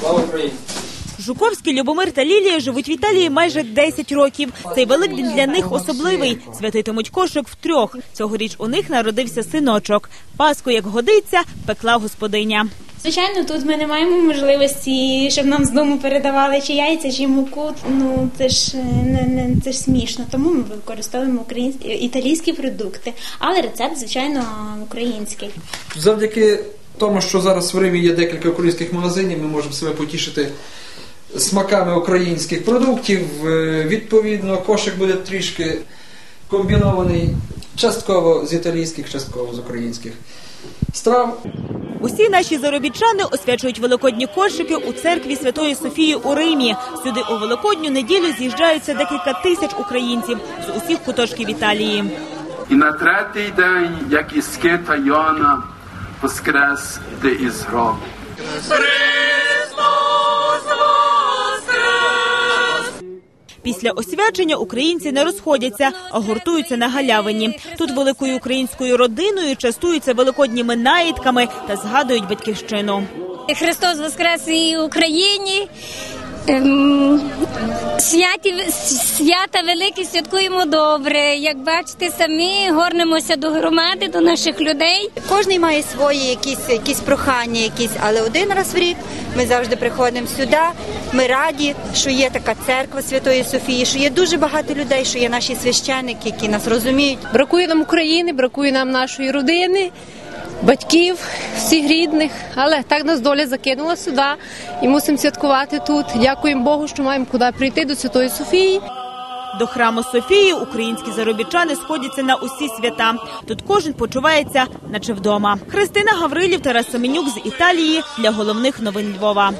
Слава Україні! Жуковський, Любомир та Лілія живуть в Італії майже 10 років. Цей великдень для них особливий. Святитимуть кошик втрьох. Цьогоріч у них народився синочок. Паску, як годиться, пекла господиня. Звичайно, тут ми не маємо можливості, щоб нам з дому передавали чи яйця, чи муку. Ну це ж е, не, не це ж смішно. Тому ми використовуємо українські італійські продукти, але рецепт, звичайно, український. Завдяки тому, що зараз в Римі є декілька українських магазинів, ми можемо себе потішити смаками українських продуктів. Е, Відповідно, кошик буде трішки комбінований частково з італійських, частково з українських страв. Усі наші заробітчани освячують великодні кошики у церкві Святої Софії у Римі. Сюди у великодню неділю з'їжджаються декілька тисяч українців з усіх куточків Італії. І на третій день, як із кита Йона, воскрес ти із гробу. Після освячення українці не розходяться, а гуртуються на галявині. Тут великою українською родиною частуються великодніми наїдками та згадують батьківщину. Христос Воскрес і Україні. Ем, Святі, свята великі святкуємо добре. Як бачите, самі горнемося до громади, до наших людей. Кожний має свої якісь, якісь прохання, якісь, але один раз в рік ми завжди приходимо сюди. Ми раді, що є така церква Святої Софії, що є дуже багато людей, що є наші священники, які нас розуміють. Бракує нам України, бракує нам нашої родини, батьків, всіх рідних. Але так нас доля закинула сюди і мусимо святкувати тут. Дякуємо Богу, що маємо куди прийти до Святої Софії. До храму Софії українські заробітчани сходяться на усі свята. Тут кожен почувається, наче вдома. Христина Гаврилів, Тарас Семенюк з Італії для головних новин Львова.